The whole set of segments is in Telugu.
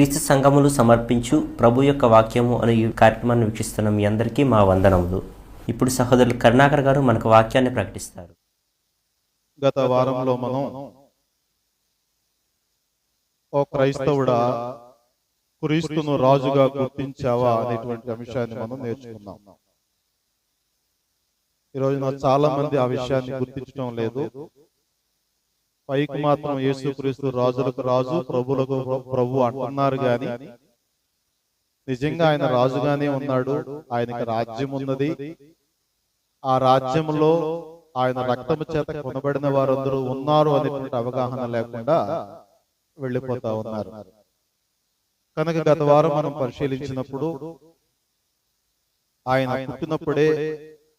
క్రీస్తు సంఘములు సమర్పించు ప్రభు యొక్క వాక్యము అనే ఈ కార్యక్రమాన్ని వీక్షిస్తున్న మీ అందరికీ మా వందనములు. ఇప్పుడు సహోదరులు కరుణాకర్ గారు మనకు వాక్యాన్ని ప్రకటిస్తారు. గత వారంలో మనం ఓ క్రైస్తవుడా క్రీస్తును రాజుగా గుర్తించావా అనేటువంటి అంశాన్ని మనం నేర్చుకున్నాం. ఈరోజు చాలా మంది ఆ విషయాన్ని గుర్తించడం లేదు. పైకి మాత్రం యేసుక్రీస్తు రాజులకు రాజు ప్రభులకు ప్రభు అంటున్నారు గాని నిజంగా ఆయన రాజుగానే ఉన్నాడు. ఆయనకి రాజ్యం ఉన్నది. ఆ రాజ్యంలో ఆయన రక్తము చేత కొనబడిన వారందరూ ఉన్నారు అనేటువంటి అవగాహన లేకుండా వెళ్ళిపోతా ఉన్నారు. కనుక గత వారం మనం పరిశీలించినప్పుడు ఆయన పుట్టినప్పుడే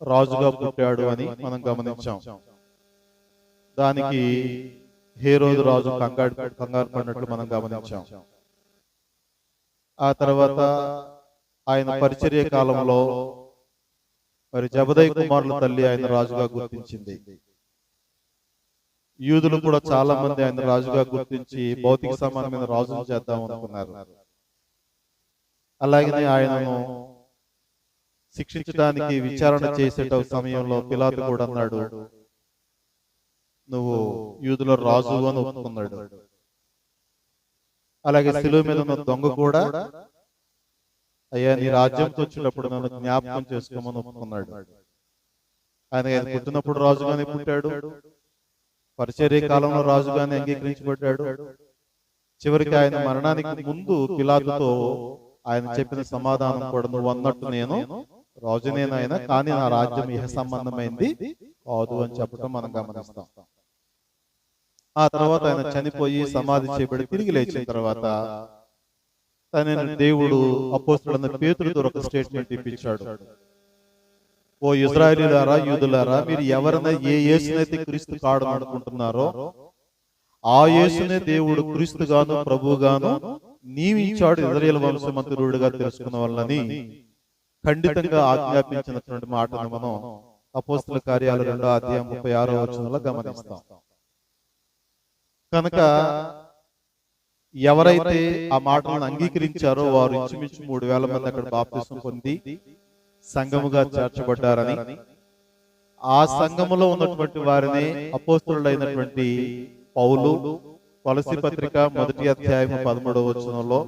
రాజుగా పుట్టాడు అని మనం గమనించాం. దానికి హేరోదు రాజు కంగారు కంగారు పడినట్లు మనం గమనించాం. ఆ తర్వాత ఆయన పరిచర్య కాలంలో మరి జబదయ్ కుమారుల తల్లి ఆయన రాజుగా గుర్తించింది. యూదులు కూడా చాలా మంది ఆయన రాజుగా గుర్తించి భౌతిక సమానమైన రాజును చేద్దాం అనుకున్నారు. అలాగనే ఆయనను శిక్షించడానికి విచారణ చేసే సమయంలో పిలాతు కూడా అన్నాడు. నువ్వు యూదుల రాజు అని ఒప్పుకున్నాడు. అలాగే శిలువ మీద ఉన్న దొంగ కూడా అయ్యా నీ రాజ్యంతో వచ్చినప్పుడు నన్ను జ్ఞాపకం చేసుకోమని ఒప్పుకున్నాడు. ఆయన ఆయన పుట్టినప్పుడు రాజుగానే పుట్టాడు? పరిచర్య కాలంలో రాజుగానే అంగీకరించబడ్డాడు. చివరికి ఆయన మరణానికి ముందు పిలాతుతో ఆయన చెప్పిన సమాధానం కూడా నువ్వు అన్నట్టు నేను రాజునేనాయన కానీ నా రాజ్యం ఇహ సంబంధమైంది. కాదు అని చెప్పడం మనం గమనిస్తాం. ఆ తర్వాత ఆయన చనిపోయి సమాధి చేయబడి తిరిగి లేచిన తర్వాత తన దేవుడు అపోస్తుడన్న పేతుడితో ఒక స్టేట్మెంట్ ఇప్పించాడు. ఓ ఇజ్రాయేలీలారా యూదులారా మీరు ఎవరైనా ఏ యేసునైతే క్రీస్తు కాడు అనుకుంటున్నారో ఆ యేసునే దేవుడు క్రీస్తుగాను ప్రభుగాను నీవించాడు ఇజ్రాయేల్ వంశమంతురుడుగా తెలుసుకున్న వాళ్ళని. ఖండితంగా ఆజ్ఞాపించినటువంటి మాటను మనం అపోస్తుల కార్యాలు రెండో అధ్యాయం ముప్పై ఆరో వచనంలో గమనిస్తాం. కనుక ఎవరైతే ఆ మాటలను అంగీకరించారో వారు ఇంచుమించు మూడు వేల మంది అక్కడ బాప్తిసం పొంది సంఘముగా చేర్చబడ్డారని ఆ సంఘములో ఉన్నటువంటి వారిని అపోస్తులైనటువంటి పౌలు తులసి పత్రిక మొదటి అధ్యాయం పదమూడవ వచనంలో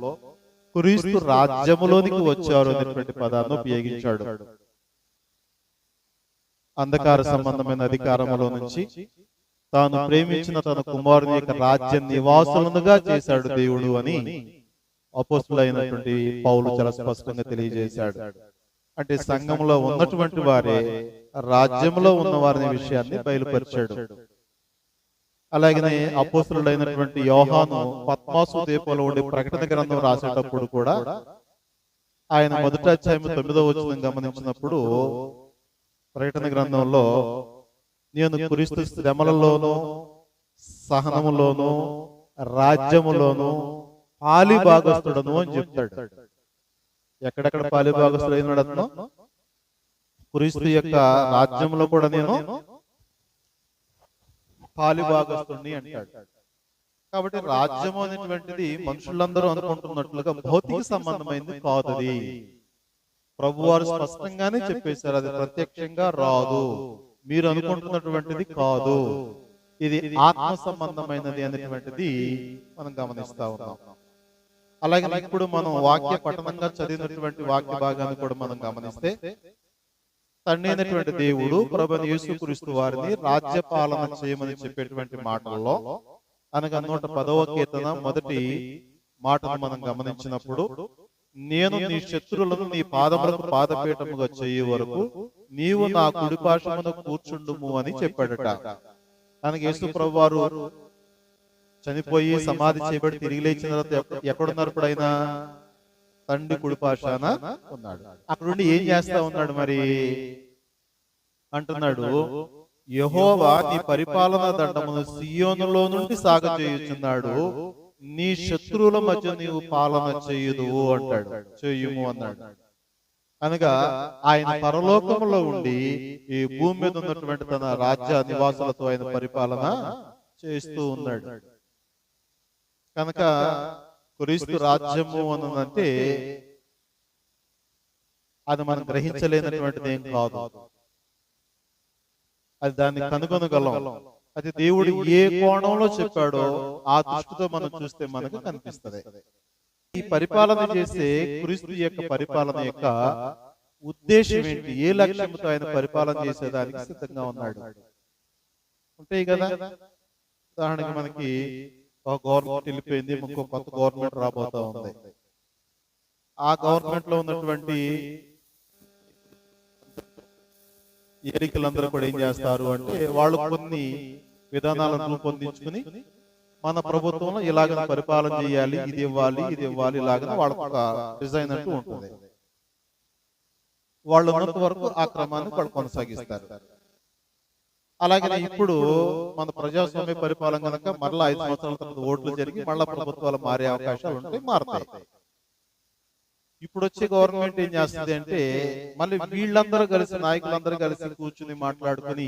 క్రీస్తు రాజ్యములోనికి వచ్చారు అనేటువంటి పదాన్ని ఉపయోగించాడు. అంధకార సంబంధమైన అధికారములో నుంచి తాను ప్రేమించిన తన కుమారుని యొక్క రాజ్య నివాసులనుగా చేశాడు దేవుడు అని అపోస్తులైనటువంటి పౌలు చాలా స్పష్టంగా తెలియజేశాడు. అంటే సంఘంలో ఉన్నటువంటి వారే రాజ్యంలో ఉన్న వారిని విషయాన్ని బయలుపరిచాడు. అలాగనే అపోస్తులైనటువంటి యోహాను పద్మాసు దీపంలో ఉండే ప్రకటన గ్రంథం రాసేటప్పుడు కూడా ఆయన మొదటి అధ్యాయం తొమ్మిదో వచ్చిన గమనించినప్పుడు ప్రకటన గ్రంథంలో నేను క్రీస్తు శ్రమలలోను సహనములోను రాజ్యములోను పాలి భాగస్తుడను అని చెప్తాడు. ఎక్కడెక్కడ పాలి భాగస్తుడు అయినాడు అతను క్రీస్తు యొక్క రాజ్యంలో కూడా నేను పాలి భాగస్తుడిని అంటాడు. కాబట్టి రాజ్యం అనేటువంటిది మనుషులందరూ అనుకుంటున్నట్లుగా భౌతిక సంబంధమైంది కాదు ప్రభువారు స్పష్టంగానే చెప్పేశారు అది ప్రత్యక్షంగా రాదు. మీరు అనుకుంటున్నటువంటిది కాదు. ఇది ఆత్మ సంబంధమైనది అనేటువంటిది మనం గమనిస్తా ఉన్నాం. అలాగే ఇప్పుడు మనం వాక్య పఠనంగా చదివినటువంటి వాక్య భాగాన్ని కూడా మనం గమనిస్తే తండ్రి అయినటువంటి దేవుడు ప్రభుని యేసుక్రీస్తు వారిని రాజ్య పాలన చేయమని చెప్పేటువంటి మాటల్లో అనగా నూట పదవ కీర్తన మొదటి మాటను మనం గమనించినప్పుడు నేను నీ శత్రువులను నీ పాదములకు పాదపీఠముగా చేయు వరకు నీవు నా కుడిపాశమున కూర్చుండుము అని చెప్పాడట. తనకి యేసు ప్రభు వారు చనిపోయి సమాధి చేయబడి తిరిగి లేచిన తర్వాత ఎక్క- ఎక్కడున్నారు ఇప్పుడు ఆయన తండ్రి కుడిపాశాన ఉన్నాడు. అక్కడ నుండి ఏం చేస్తా ఉన్నాడు మరి? అంటున్నాడు యహోవా నీ పరిపాలన దండమును సియోనులో నుండి సాగ చేయుచున్నాడు నీ శత్రువుల మధ్య నీవు పాలన చేయుదు అంటాడు. చేయుము అన్నాడు. అనగా ఆయన పరలోకములో ఉండి ఈ భూమి మీద ఉన్నటువంటి తన రాజ్య నివాసులతో ఆయన పరిపాలన చేస్తూ ఉన్నాడు. కనుక క్రీస్తు రాజ్యము అన్నదంటే అది మనం గ్రహించలేనటువంటిది ఏం కాదు. అది దాన్ని కనుగొనగలం. అది దేవుడు ఏ కోణంలో చెప్పాడో ఆ దృష్టితో మనం చూస్తే మనకు కనిపిస్తది. ఈ పరిపాలన చేసే క్రీస్తు యొక్క పరిపాలన యొక్క ఉద్దేశం ఏంటి? ఏ లక్ష్యంతో ఆయన పరిపాలన చేసేదానికి సిద్ధంగా ఉన్నాడు. ఉంటాయి కదా? ఉదాహరణకి మనకి ఒక గవర్నమెంట్ వెళ్ళిపోయింది ఇంకో కొత్త గవర్నమెంట్ రాబోతా ఉంది. ఆ గవర్నమెంట్లో ఉన్నటువంటి ఎన్నికలందరూ కూడా ఏం చేస్తారు అంటే వాళ్ళు కొన్ని విధానాలను రూపొందించుకుని మన ప్రభుత్వంలో ఇలాగ పరిపాలన చేయాలి ఇది ఇవ్వాలి ఇది ఇవ్వాలి ఇలాగ వాళ్ళకు ఒక డిజైన్ అంటూ ఉంటుంది. వాళ్ళు ఉన్నంత వరకు ఆ క్రమాన్ని వాళ్ళు కొనసాగిస్తారు. అలాగే ఇప్పుడు మన ప్రజాస్వామ్య పరిపాలన కనుక మరలా ఐదు సంవత్సరాల తర్వాత ఓట్లు జరిగి మళ్ళా ప్రభుత్వాలు మారే అవకాశాలు ఉంటాయి మారుతాయి. ఇప్పుడు వచ్చే గవర్నమెంట్ ఏం చేస్తుంది అంటే మళ్ళీ వీళ్ళందరూ కలిసి నాయకులందరూ కలిసి కూర్చుని మాట్లాడుకుని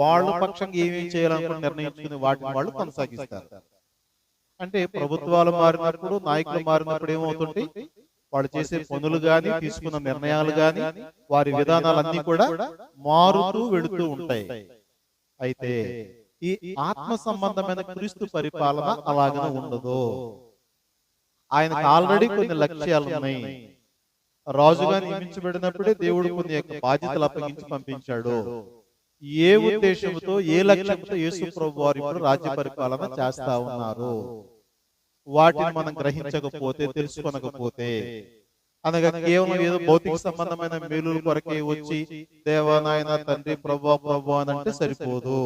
వాళ్ళ పక్షంగా ఏమేం చేయాలనుకుని నిర్ణయించుకుని వాటిని వాళ్ళు కొనసాగిస్తారు. అంటే ప్రభుత్వాలు మారినప్పుడు నాయకులు మారినప్పుడు ఏమవుతుంది వాళ్ళు చేసే పనులు గాని తీసుకున్న నిర్ణయాలు గాని వారి విధానాలన్నీ కూడా మారుతూ వెళుతూ ఉంటాయి. అయితే ఈ ఆత్మ సంబంధమైన క్రీస్తు పరిపాలన అలాగనే ఉండదు. ఆయనకు ఆల్రెడీ కొన్ని లక్ష్యాలు ఉన్నాయి రాజుగా నియమించబడినప్పుడే దేవుడు కొన్ని యొక్క బాధ్యతలు అప్పగించి పంపించాడు. ఏ ఉద్దేశంతో ఏ లక్ష్యంతో యేసు ప్రభు వారు ఇప్పుడు రాజ్య పరిపాలన చేస్తా ఉన్నారు. వాటిని మనం గ్రహించకపోతే తెలుసుకొనకపోతే అనగా కేవలం ఏదో భౌతిక సంబంధమైన మేలుల కొరకే వచ్చి దేవానాయన తండ్రి ప్రభు ప్రభు అని అంటే సరిపోదు.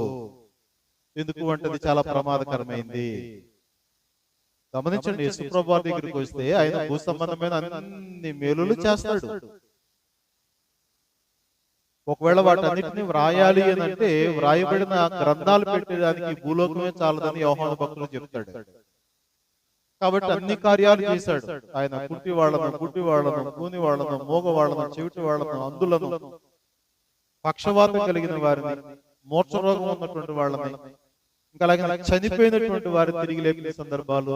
ఎందుకు అంటే చాలా ప్రమాదకరమైంది. గమనించండి యేసుప్రభు దగ్గరికి వస్తే ఆయన భూ సంబంధమైన అన్ని మేలులు చేస్తాడు. ఒకవేళ వాటన్నిటిని వ్రాయాలి అని అంటే వ్రాయబడిన గ్రంథాలు పెట్టడానికి భూలోకమే చాలదని యోహాను భక్తులు చెప్తాడు. కాబట్టి అన్ని కార్యాలు చేశాడు. ఆయన పుట్టి వాళ్ళను గుడ్డి వాళ్ళను కూని వాళ్ళను మోగ వాళ్ళను చెవిటి వాళ్ళను అందులను పక్షవాతం కలిగిన వారిని మూర్ఛ రోగం ఉన్నటువంటి వాళ్ళని ఇంకా అలాగే చనిపోయినటువంటి వారు తిరిగి లేపిన సందర్భాలు.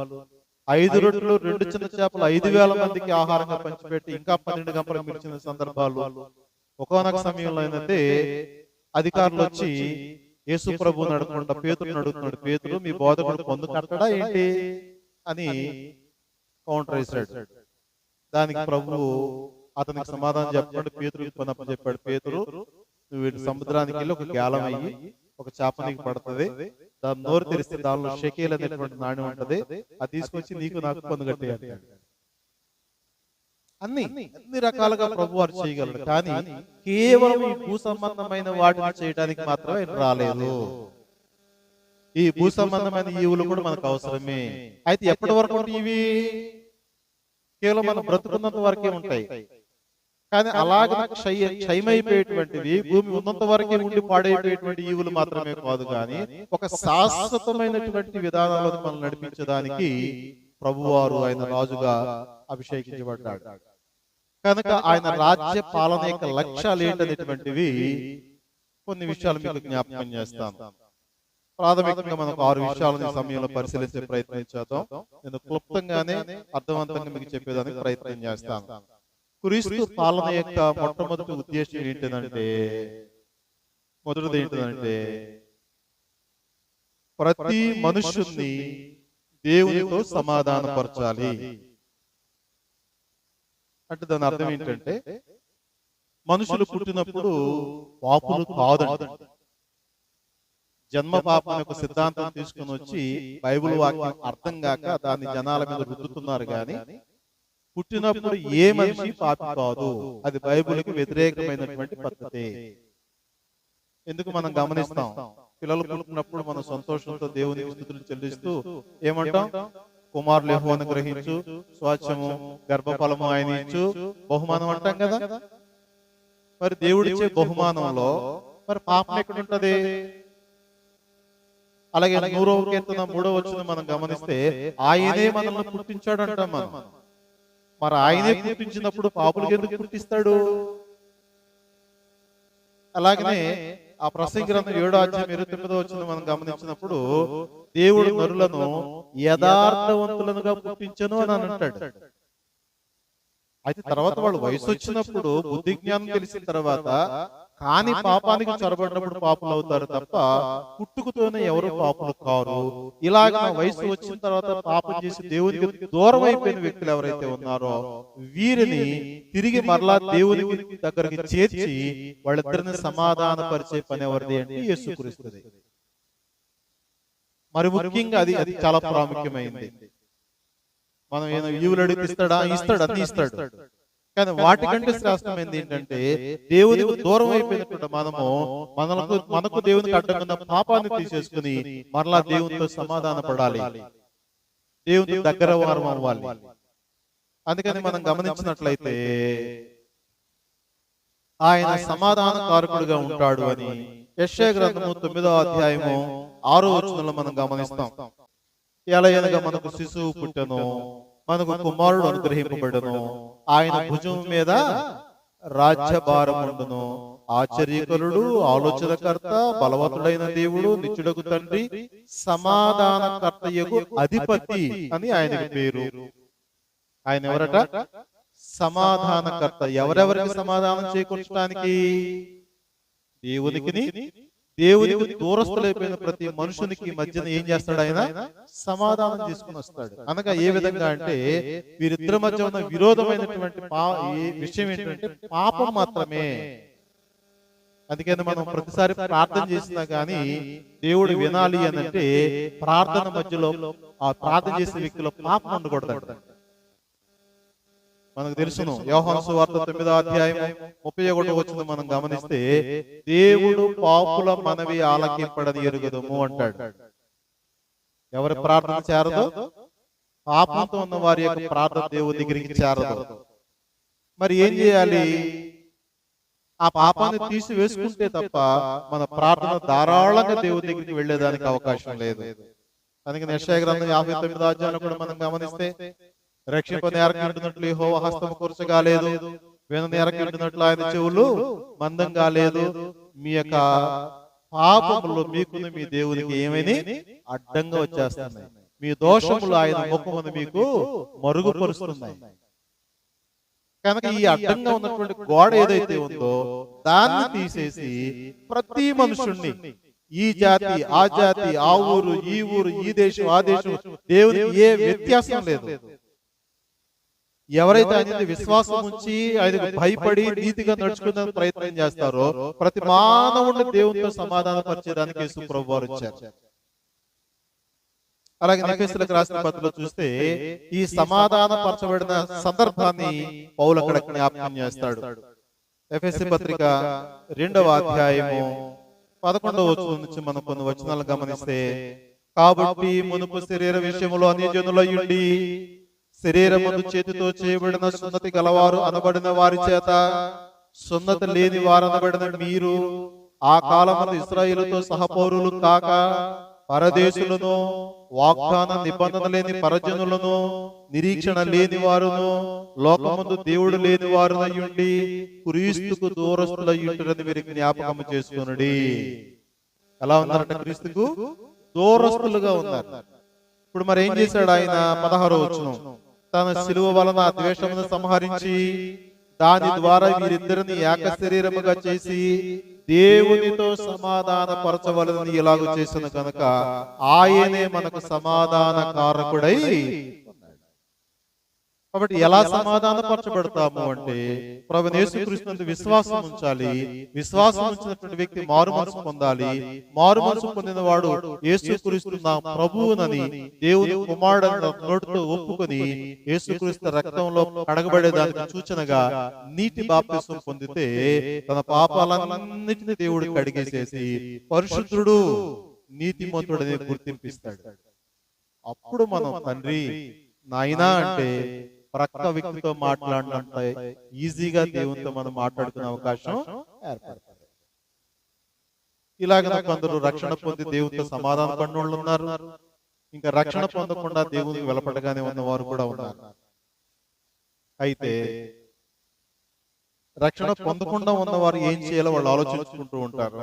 ఐదు రొట్టెలు రెండు చిన్న చేపలు ఐదు వేల మందికి ఆహారంగా పంచిపెట్టి ఇంకా పన్నెండు గంపలు పిలిచిన సందర్భాలు. ఒకనొక సమయంలో ఏంటంటే అధికారులు వచ్చి యేసు ప్రభు నడుకుండా పేతురు నడుస్తున్నాడు పేతురు మీ బోధకుడు పొందు కట్టడా ఏంటి? అని కౌంటర్ వేశాడు. దానికి ప్రభు అతనికి సమాధానం చెప్పండి పేతులు పని చెప్పాడు పేతులు నువ్వు సముద్రానికి వెళ్ళి ఒక గ్యాలం అయ్యి ఒక చేప నీకు పడుతుంది దాని నోరు తెరిస్తే దానిలో షకేల్ అనేటువంటి నాణ్యం ఉంటది. అది తీసుకొచ్చి నీకు నాకు పొందుగట్టే అంటాడు. అన్ని అన్ని రకాలుగా ప్రభు వారు చేయగలడు కానీ కేవలం ఈ భూ సంబంధమైన వాటిని చేయడానికి మాత్రమే ఆయన రాలేదు. ఈ భూ సంబంధమైన ఈవులు కూడా మనకు అవసరమే. అయితే ఎప్పటి వరకు ఇవి? కేవలం మనం బ్రతుకున్నంత వరకే ఉంటాయి. కానీ అలాగ క్షయ క్షయమైపోయేటువంటివి భూమి ఉన్నంత వరకే ఉండి పాడైపోయేటువంటి ఈవులు మాత్రమే కాదు కానీ ఒక శాశ్వతమైనటువంటి విధానాలను మనం నడిపించడానికి ప్రభువారు ఆయన రాజుగా అభిషేకించబడ్డాడు. కనుక ఆయన రాజ్య పాలన యొక్క లక్ష్యాలు ఏంటనేటువంటివి కొన్ని విషయాలు మీకు జ్ఞాపకం చేస్తాను. ప్రాథమికంగా మనకు ఆరు విషయాలను సమయంలో పరిశీలించే ప్రయత్నం చేద్దాం నేను క్లుప్తంగానే అర్థవంతంగా మీకు చెప్పేదానికి ప్రయత్నం చేస్తాను. క్రీస్తు పాలన యొక్క మొట్టమొదటి ఉద్దేశం ఏంటిదంటే మొదటిది ఏంటిదంటే ప్రతి మనుష్యుణ్ణి దేవునితో సమాధానపరచాలి. అంటే దాని అర్థం ఏంటంటే మనుషులు పుట్టినప్పుడు పాపులు కాదంట జన్మ పాపం యొక్క సిద్ధాంతం తీసుకుని వచ్చి బైబిల్ వాక్యం అర్థం కాక దాన్ని జనాల మీద రుద్దుతున్నారు కానీ పుట్టినప్పుడు ఏ మనిషి పాపి కాదు అది బైబిల్కి వ్యతిరేకమైనటువంటి పద్ధతి. ఎందుకు మనం గమనిస్తాం? పిల్లలు పుట్టినప్పుడు మనం సంతోషంతో దేవునికి స్థుతులు చెల్లిస్తూ ఏమంటాం? కుమారులు యెహోవాను గ్రహించు స్వాచ్ఛము గర్భఫలము ఆయన ఇచ్చు. బహుమానం అంటాం కదా? మరి దేవుడిచ్చే బహుమానంలో మరి పాపం ఎక్కడ ఉంటది అలాగే నూరవ కీర్తన మూడవ వచ్చిన మనం గమనిస్తే ఆయనే మనల్ని పుట్టించాడు అంటాం మనం. మరి ఆయనే పుట్టించినప్పుడు పాపులకి ఎందుకు పుట్టిస్తాడు? అలాగనే ఆ ప్రసంగి గ్రంథం ఏడో అధ్యాయం ఇరవై తొమ్మిదో వచ్చింది మనం గమనించినప్పుడు దేవుడు నరులను యథార్థవంతులనుగా పుట్టించను అని అంటాడు. అయితే తర్వాత వాళ్ళు వయసు వచ్చినప్పుడు బుద్ధి జ్ఞానం తెలిసిన తర్వాత కాని పాపానికి చొరబడినప్పుడు పాపులు అవుతారు తప్ప పుట్టుకతోనే ఎవరు పాపులు కారు. ఇలాగ వయసు వచ్చిన తర్వాత పాపం చేసి దేవునికి దూరం అయిపోయిన వ్యక్తులు ఎవరైతే ఉన్నారో వీరిని తిరిగి మరలా దేవునికి దగ్గరికి చేర్చి వాళ్ళిద్దరిని సమాధాన పరిచే పని ఎవరిది అంటే యేసుక్రీస్తుది. మరి ముఖ్యంగా అది అది చాలా ప్రాముఖ్యమైంది. మనం ఏదో ఈవులు అడిగితే ఇస్తాడా? ఇస్తాడు? అన్ని ఇస్తాడు. కానీ వాటికంటే శ్రేష్టమైనది ఏంటంటే దేవునికి దూరం అయిపోయినటువంటి మనము మనకు మనకు దేవునికి అడ్డంగా పాపాన్ని తీసేసుకుని మరలా దేవునితో సమాధాన పడాలి. దేవునికి దగ్గర వారం అవ్వాలి అందుకని మనం గమనించినట్లయితే ఆయన సమాధాన కారకుడుగా ఉంటాడు అని యశ్య గ్రంథము తొమ్మిదో అధ్యాయము ఆరో వచనంలో మనం గమనిస్తాం. ఎలా మనకు శిశువు పుట్టెను మనకు కుమారుడు అనుగ్రహింపబడను. ఆయన భుజం మీద రాజ్యభారం ఉండును ఆశ్చర్యకరుడు ఆలోచనకర్త బలవంతుడైన దేవుడు నిత్యుడకు తండ్రి సమాధానకర్తయకు అధిపతి అని ఆయనకి పేరు. ఆయన ఎవరట? సమాధానకర్త. ఎవరెవరికి సమాధానం చేకూర్చడానికి? దేవునికి దేవునికి దూరస్తులైపోయిన ప్రతి మనుషునికి మధ్యన ఏం చేస్తాడు ఆయన? సమాధానం తీసుకుని వస్తాడు. అనగా ఏ విధంగా అంటే వీరిద్దరి మధ్య ఉన్న విరోధమైనటువంటి విషయం ఏంటంటే పాపం మాత్రమే. అందుకని మనం ప్రతిసారి ప్రార్థన చేసినా గానీ దేవుడు వినాలి అని అంటే ప్రార్థన మధ్యలో ఆ ప్రార్థన చేసే వ్యక్తిలో పాపం ఉండకూడదు మనకు తెలుసును. యోహాను సువార్త తొమ్మిదో అధ్యాయం ముప్పై ఒకటి వచ్చింది మనం గమనిస్తే దేవుడు పాపుల మనవి ఆలకింపడని ఎరుగుదము అంటాడు. ఎవరి ప్రార్థన చేరదు పాపంతో ఉన్న వారి యొక్క ప్రార్థన దేవుని దగ్గరికి చేరదు? మరి ఏం చేయాలి? ఆ పాపాన్ని తీసి వేసుకుంటే తప్ప మన ప్రార్థన ధారాళంగా దేవుని దగ్గరికి వెళ్ళేదానికి అవకాశం లేదు. అందుకని యెషయా గ్రంథం యాభై తొమ్మిదో అధ్యాయంలో కూడా మనం గమనిస్తే రక్షింపని ఎరకింటున్నట్లు యెహోవా హస్తము కొరచగా లేదు వినని ఎరకింటున్నట్లు ఆయన చెవులు మందం కాలేదు మీ యొక్క పాపములు మీకును మీ దేవునికి ఏమని అడ్డంగా వచ్చేస్తున్నాయి మీ దోషములు ఆయన ముఖమును మీకు మరుగుపరుస్తున్నాయి కనుక ఈ అడ్డంగా ఉన్నటువంటి గోడ ఏదైతే ఉందో దాన్ని తీసేసి ప్రతి మనుషుణ్ణి ఈ జాతి ఆ జాతి ఆ ఊరు ఈ ఊరు ఈ దేశం ఆ దేశం దేవునికి ఏ వ్యత్యాసం లేదు ఎవరైతే ఆయన విశ్వాసం ఉంచి ఆయనకు భయపడి నీతిగా నడుచుకునే ప్రయత్నం చేస్తారో ప్రతి మానవుడిని దేవునితో సమాధాన పరిచేదానికి యేసు ప్రభు వారు వచ్చారు. అలాగే నిఫెసులకు రాసిన పత్రికలో చూస్తే ఈ సమాధాన పరచబడిన సందర్భాన్ని పౌలు అక్కడ జ్ఞాపకం చేస్తాడు. ఎఫ్ఎస్సి పత్రిక రెండవ అధ్యాయము పదకొండవ వచనం నుంచి మనం కొన్ని వచనాలు గమనిస్తే కాబట్టి మునుపు శరీర విషయంలో అన్యజనులయ్యుండి శరీరమును చేతితో చేయబడిన సున్నతి గలవారు అనబడిన వారి చేత. సున్నతి లేని వారు అనబడిన మీరు ఆ కాలమందు ఇస్రాయిలతో సహపౌరులు కాక పరదేశులను వాగ్దాన నిబంధన లేని పరజనులను నిరీక్షణ లేని వారును లోకముందు దేవుడు లేని వారునయ్యుండి క్రీస్తుకు దూరస్తులయ్యుంటారని మీరు జ్ఞాపకం చేసుకునుడి. ఎలా ఉన్నారంట క్రీస్తుకు? దూరస్తులుగా ఉన్నారు. ఇప్పుడు మరి ఏం చేశాడు ఆయన? పదహారో వచ్చును తన శిలువ వలన ద్వేషమును సంహరించి దాని ద్వారా వీరిద్దరిని ఏక శరీరముగా చేసి దేవునితో సమాధాన పరచవలని ఇలాగ చేసిన కనుక ఆయనే మనకు సమాధాన కారకుడై. కాబట్టి ఎలా సమాధాన పరచబడతాము అంటే ప్రభు యేసుక్రీస్తు విశ్వాసం ఉంచాలి. విశ్వాసం ఉంచినటువంటి వ్యక్తి మారు మనసు పొందాలి. మారు మనసు పొందిన వాడు యేసుక్రీస్తు నా ప్రభువునని దేవుని కుమారుడు నోటితో ఒప్పుకొని యేసుక్రీస్తు రక్తంలో కడగబడేదానికి సూచనగా నీటి బాప్తిసం పొందితే తన పాపాలన్నిటిని దేవుడు కడిగేసేసి పరిశుద్ధుడు నీతిమంతుడని గుర్తింపిస్తాడు. అప్పుడు మనం తండ్రి నాయనా అంటే ప్రక్క వ్యక్తితో మాట్లాడినంత ఈజీగా దేవునితో మనం మాట్లాడుకునే అవకాశం ఏర్పడుతుంది. ఇలాగ కొందరు రక్షణ పొంది దేవునితో సమాధాన పడిన వాళ్ళు ఉన్నారు. ఇంకా రక్షణ పొందకుండా దేవునికి వెలపడగానే ఉన్నవారు కూడా ఉన్నారు. అయితే రక్షణ పొందకుండా ఉన్నవారు ఏం చేయాలో వాళ్ళు ఆలోచించుకుంటూ ఉంటారు.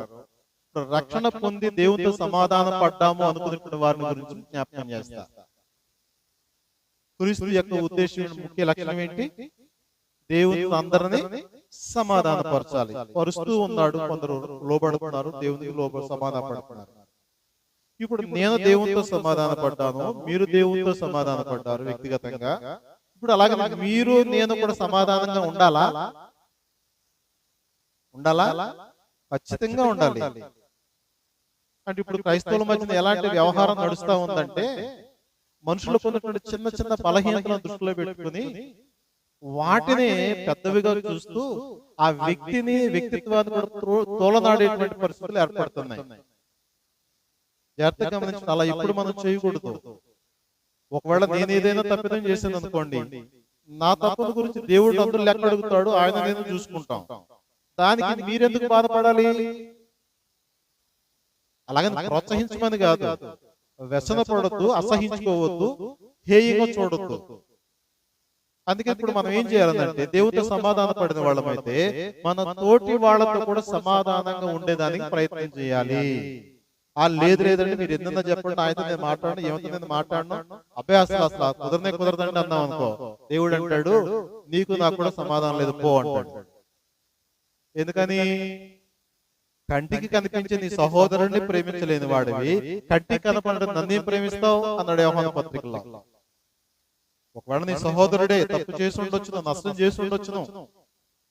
రక్షణ పొంది దేవునితో సమాధానం పడ్డాము అనుకున్నటువంటి వారిని గురించి జ్ఞాపకం చేస్తా క్రీస్తు యొక్క ఉద్దేశం ముఖ్య లక్ష్యం ఏంటి? దేవుని అందరినీ సమాధానపరచాలి. పరుస్తూ ఉన్నాడు కొందరు లోబడుతున్నారు. దేవునికి లోబడి సమాధాన పడుతున్నారు ఇప్పుడు నేను దేవునితో సమాధాన పడ్డాను మీరు దేవునితో సమాధాన పడ్డారు వ్యక్తిగతంగా. ఇప్పుడు అలాగే మీరు నేను కూడా సమాధానంగా ఉండాలా? ఉండాలా? ఖచ్చితంగా ఉండాలి. అంటే ఇప్పుడు క్రైస్తవుల మధ్యన ఎలాంటి వ్యవహారం నడుస్తా ఉందంటే మనుషులకు ఉన్నటువంటి చిన్న చిన్న బలహీనతలను దృష్టిలో పెట్టుకుని వాటిని పెద్దవిగా చూస్తూ ఆ వ్యక్తిని వ్యక్తిత్వాన్ని కూడా తోలనాడేటువంటి పరిస్థితులు ఏర్పడుతున్నాయి. జాగ్రత్తగా గమనించండి అలా ఇప్పుడు మనం చేయకూడదు. ఒకవేళ నేను ఏదైనా తప్పిదం చేశాను అనుకోండి నా తప్పుల గురించి దేవుడు అందరూ లెక్క అడుగుతాడు ఆయన నేను చూసుకుంటాం? దానికి మీరెందుకు బాధపడాలి? అలాగే ప్రోత్సహించమని కాదు. వ్యసన పడద్దు అసహించుకోవద్దు హేయంగా చూడొద్దు. అందుకే ఇప్పుడు మనం ఏం చేయాలంటే దేవుడితో సమాధాన పడిన వాళ్ళమైతే మన తోటి వాళ్ళతో కూడా సమాధానంగా ఉండేదానికి ప్రయత్నం చేయాలి. ఆ లేదు లేదండి మీరు ఎన్నన్నా చెప్పండి ఆయనతో నేను మాట్లాడను ఏమంతా నేను మాట్లాడను? అబ్బాయి అసలు కుదరనే కుదరదండి అన్నాం అనుకో. దేవుడు అంటాడు నీకు నాకు కూడా సమాధానం లేదు పో అంటాడు. ఎందుకని? కంటికి కనిపించే నీ సహోదరుణ్ణి ప్రేమించలేని వాడివి. కంటికి కనపడే నన్నేం ప్రేమిస్తావు అన్నాడు యోహాను పత్రికలో ఒకవేళ నీ సహోదరుడే తప్పు చేసి ఉండొచ్చును నష్టం చేసి ఉండొచ్చును.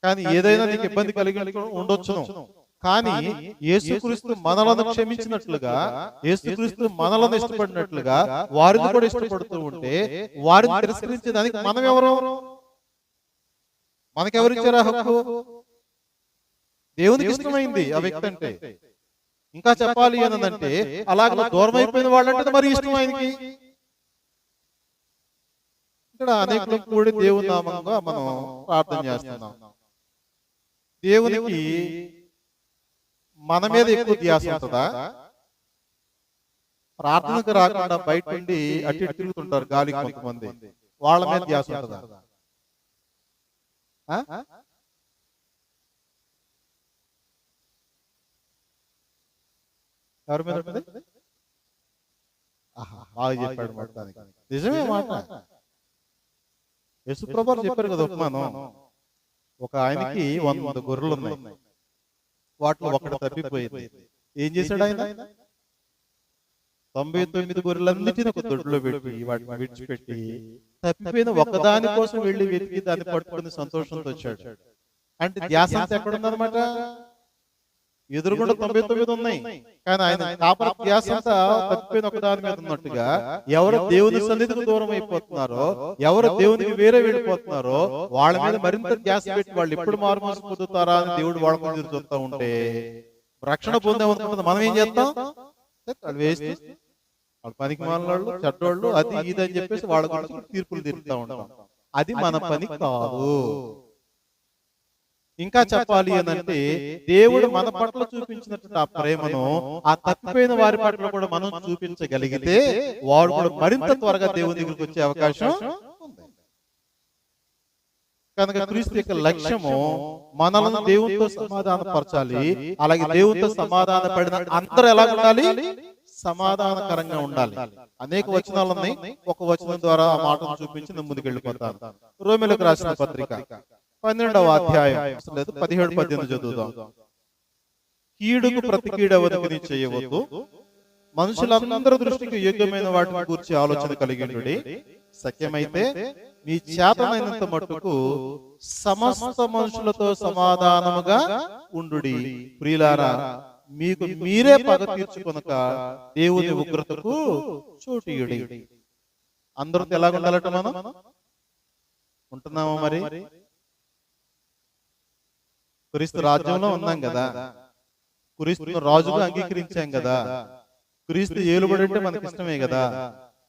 కానీ ఏదైనా నీకు ఇబ్బంది కలిగి ఉండొచ్చును. కానీ యేసుక్రీస్తు మనలను క్షమించినట్లుగా యేసుక్రీస్తు మనలను ఇష్టపడినట్లుగా వారిని కూడా ఇష్టపడుతూ ఉంటే వారిని తిరస్కరించేదానికి మనం ఎవరు మనకెవరిచ్చారా హక్కు? దేవునికి ఇష్టమైంది ఆ వ్యక్తి అంటే. ఇంకా చెప్పాలి అనంటే అలాగే దూరం అయిపోయిన వాళ్ళంటే మరి ఇష్టం ఆయనకి ఇక్కడ అనేకులు కూడి దేవుని నామంగా మనం ప్రార్థన చేస్తున్నాం. దేవునికి మన మీద ఎక్కువ ధ్యాస ఉంటుందా? ప్రార్థనకు రాకుండా బయట నుండి అటు తిరుగుతుంటారు గాలి కొంతమంది. వాళ్ళ మీద ధ్యాస ఉంటుందా? ఎవరి మీద ఉంటుంది బాగా చెప్పాడు మాట దానికి. నిజమే మాట? యశుప్రభాలు చెప్పారు కదా ఉపమానం ఒక ఆయనకి వంద గొర్రెలు ఉన్నాయి. వాటిలో ఒకటి తప్పిపోయింది. ఏం చేశాడు ఆయన? తొంభై తొమ్మిది గొర్రెలన్నిటిని ఒక దొడ్లో పెట్టి వాటిని విడిచిపెట్టి తప్పిపోయిన ఒకదాని కోసం వెళ్ళి వెతికి దాన్ని పట్టుకుని సంతోషంతో వచ్చాడు. అంటే ధ్యాస అంతా ఎక్కడ ఉందన్నమాట ఎదురుగుండా తొంభై తొమ్మిది ఉన్నాయి. కానీ ఆయన కాపర ధ్యాస అంతా తప్పిపోయిన ఒక దాని మీద ఉన్నట్టుగా ఎవరు దేవుని సన్నిధికి దూరం అయిపోతున్నారో ఎవరు దేవునికి వేరే వెళ్ళిపోతున్నారో వాళ్ళ మీద మరింత ధ్యాస పెట్టి వాళ్ళు ఎప్పుడు మారు మనసు పొందుతారా అని దేవుడు వాళ్ళ మీద చూస్తూ ఉంటే రక్షణ పొందామనుకుంటుంది మనం ఏం చేస్తాం? వాళ్ళు వేస్ట్ వాళ్ళ పనికి మాలినోళ్ళు చెడ్డోళ్ళు అది ఇది అని చెప్పేసి వాళ్ళ గురించి తీర్పులు తీరుతా ఉంటాం. అది మన పని కాదు. ఇంకా చెప్పాలి అని అంటే దేవుడు మన పట్ల చూపించినటువంటి ఆ ప్రేమను ఆ తప్పిపోయిన వారి పట్ల కూడా మనం చూపించగలిగితే వాడు కూడా మరింత త్వరగా దేవుని దగ్గరికి వచ్చే అవకాశం కనుక క్రీస్తు యొక్క లక్ష్యము మనలను దేవునితో సమాధాన పరచాలి. అలాగే దేవునితో సమాధాన పడిన అందరూ ఎలా ఉండాలి? సమాధానకరంగా ఉండాలి. అనేక వచనాలు ఉన్నాయి ఒక వచనం ద్వారా ఆ మాటను చూపించి నేను ముందుకు వెళ్ళిపోతాను రోమిలకు రాసిన పత్రిక. పన్నెండవ అధ్యాయం లేదు పదిహేడు పద్దెనిమిది చదువుదాం కీడుకు ప్రతి కీడవదికి చేయవద్దు మనుషులందరి దృష్టికి యోగ్యమైన వాటిని గురించి ఆలోచన కలిగి సత్యమైతే మీ చేతనైనంత మట్టుకు సమస్త మనుషులతో సమాధానముగా ఉండుడి ప్రియులారా మీకు మీరే పగ తీర్చుకొనక దేవుని ఉగ్రతకు చోటియుడి అందరితో ఎలాగ ఉండాలట మనం ఉంటున్నామా మరి క్రీస్తు రాజ్యంలో ఉన్నాం కదా. క్రీస్తును రాజుగా అంగీకరించాం కదా. క్రీస్తు ఏలుబడి అంటే మనకి ఇష్టమే కదా.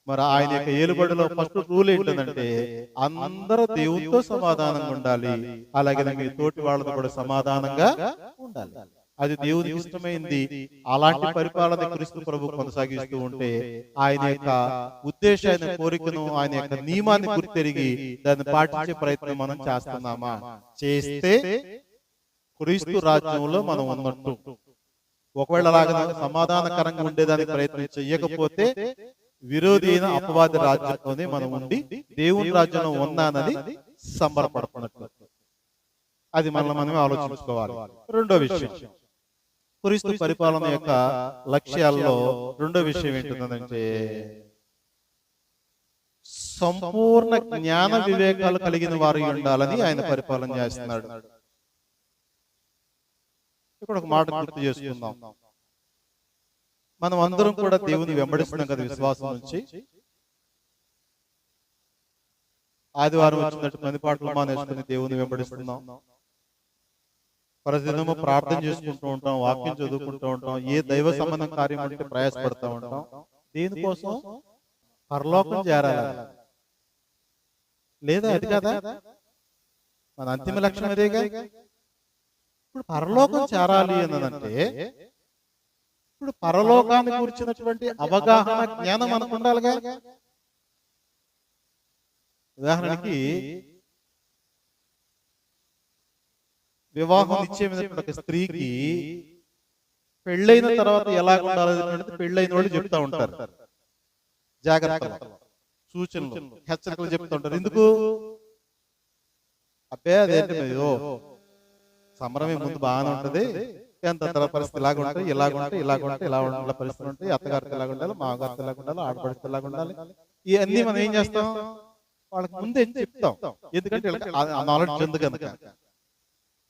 మరి ఆయన యొక్క ఏలుబడిలో ఫస్ట్ రూల్ ఏంటంటే అందరూ దేవునితో సమాధానంగా ఉండాలి. అలాగే మీ తోటి వాళ్ళతో కూడా సమాధానంగా ఉండాలి. అది దేవునికి ఇష్టమైంది. అలాంటి పరిపాలన క్రీస్తు ప్రభు కొనసాగిస్తూ ఉంటే ఆయన యొక్క ఉద్దేశాన్ని కోరికను ఆయన యొక్క నియమాన్ని గుర్తెరిగి దాన్ని పాటించే ప్రయత్నం మనం చేస్తున్నామా? చేస్తే క్రీస్తు రాజ్యంలో మనం ఉన్నట్టు. ఒకవేళ అలాగ సమాధానకరంగా ఉండేదానికి ప్రయత్నం చెయ్యకపోతే విరోధి అయిన అపవాది రాజ్యంలోనే మనం ఉండి దేవుని రాజ్యంలో ఉన్నానని సంబరపడుతున్నట్లు అది మనల్ని మనమే ఆలోచించుకోవాలి. రెండో విషయం. క్రీస్తు పరిపాలన యొక్క లక్ష్యాల్లో రెండో విషయం ఏంటంటే సంపూర్ణ జ్ఞాన వివేకాలు కలిగిన వారు ఉండాలని ఆయన పరిపాలన చేస్తున్నాడు. ఇక్కడ ఒక మాట గుర్తు చేసుకుందాం. మనం అందరం కూడా దేవుని వెంబడిస్తున్నాం కదా విశ్వాసం నుంచి. ఆదివారం వచ్చినట్టు మంది పాటలు మానేసుకుని దేవుని వెంబడిస్తున్నాం. ప్రతిదినము ప్రార్థన చేసుకుంటూ ఉంటాం వాక్యం చదువుకుంటూ ఉంటాం ఏ దైవ సంబంధం కార్యం అంటే ప్రయాసపడతా ఉంటాం. దీనికోసం పరలోకం చేరాలి? లేదా అది కదా? మన అంతిమ లక్ష్యం అదేగా? ఇప్పుడు పరలోకం చేరాలి అన్నదంటే ఇప్పుడు పరలోకాన్ని కూర్చున్నటువంటి అవగాహన జ్ఞానం మనకు ఉండాలిగా? ఉదాహరణకి వివాహం ఒక స్త్రీకి పెళ్ళైన తర్వాత ఎలా ఉండాలి అనేది పెళ్ళైన వాళ్ళు చెప్తా ఉంటారు. జాగ్రత్త సూచనలు. హెచ్చరికలు చెప్తూ ఉంటారు. ఎందుకు? అబ్బే అదేంటి సంబరమే ముందు బాగానే ఉంటది ఎంత పరిస్థితి ఇలాగ ఉంటాయి ఇలాగ ఉంటాయి ఇలాగ ఉంటాయి ఇలా ఉండాలి పరిస్థితులు ఉంటాయి అత్తగారికి ఇలాగ ఉండాలి మాగారికి ఇలాగ ఉండాలి ఆడపడితే ఇలాగ ఉండాలి ఇవన్నీ మనం ఏం చేస్తాం వాళ్ళకి ముందే చెప్తాం ఎందుకంటే నాలెడ్జ్ ఉంది కనుక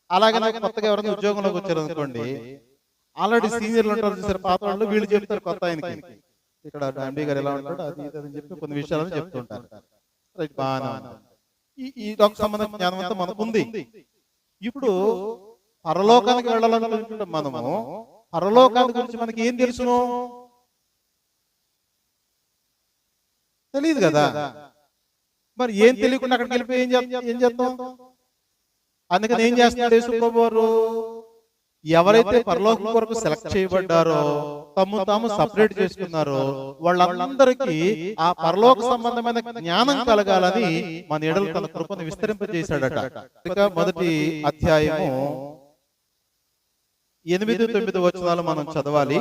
అలాగే నాకు కొత్తగా ఎవరైనా ఉద్యోగంలోకి వచ్చారు అనుకోండి ఆల్రెడీ సీనియర్లు ఉంటారు చూసారు పాత వాళ్ళు వీళ్ళు చెప్తారు కొత్త ఆయనకి ఇక్కడ ఎండి గారు ఎలా ఉంటాడు అది అని చెప్పి కొన్ని విషయాలను చెప్తుంటారు రైట్ ఉంది. ఈ ఈ సంబంధ జ్ఞానం అంతా మనకు ఉంది ఇప్పుడు పరలోకానికి వెళ్ళాలనుకుంటున్నాం మనము పరలోకాన్ని గురించి మనకి ఏం తెలుసును తెలియదు కదా. మరి ఏం తెలియకుండా అక్కడికి వెళ్ళిపోయి ఏం చేస్తాం? ఏం చేస్తాం? అందుకని ఏం చేస్తున్నాడు యేసుప్రభు వారు ఎవరైతే పరలోకం కొరకు సెలెక్ట్ చేయబడ్డారో తమ్ము తాము సపరేట్ చేసుకున్నారో వాళ్ళందరికీ ఆ పరలోక సంబంధమైన జ్ఞానం కలగాలని మన ఎడలు తన కృపను విస్తరింపజేశాడట. ఇక మొదటి అధ్యాయము ఎనిమిది తొమ్మిది వచనాలు మనం చదవాలి.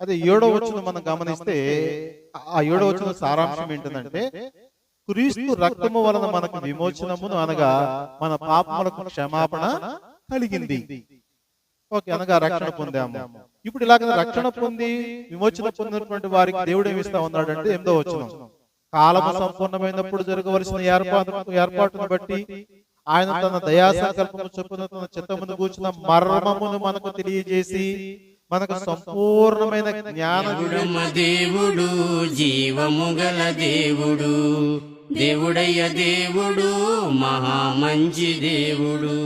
అదే ఏడో వచనం మనం గమనిస్తే ఆ ఏడో వచనం సారాంశం ఏంటంటే క్రీస్తు రక్తము వలన మనకు విమోచనమును అనగా మన పాపములకు క్షమాపణ కలిగింది. ఓకే అనగా రక్షణ పొందాము. ఇప్పుడు ఇలాగ రక్షణ పొంది విమోచన పొందినటువంటి వారికి దేవుడు ఏమిస్తా ఉన్నాడంటే ఎంతో వచ్చిన కాలము సంపూర్ణమైనప్పుడు జరగవలసిన ఏర్పాటు ఏర్పాటును బట్టి ఆయన తన దయా సంకల్పము చొప్పున తన చిత్తమును కూర్చున్న మర్మమును మనకు తెలియజేసి మనకు సంపూర్ణమైన జ్ఞాన దేవుడు జీవము గల దేవుడు. దేవుడయ్య దేవుడు మహా మంచి దేవుడు.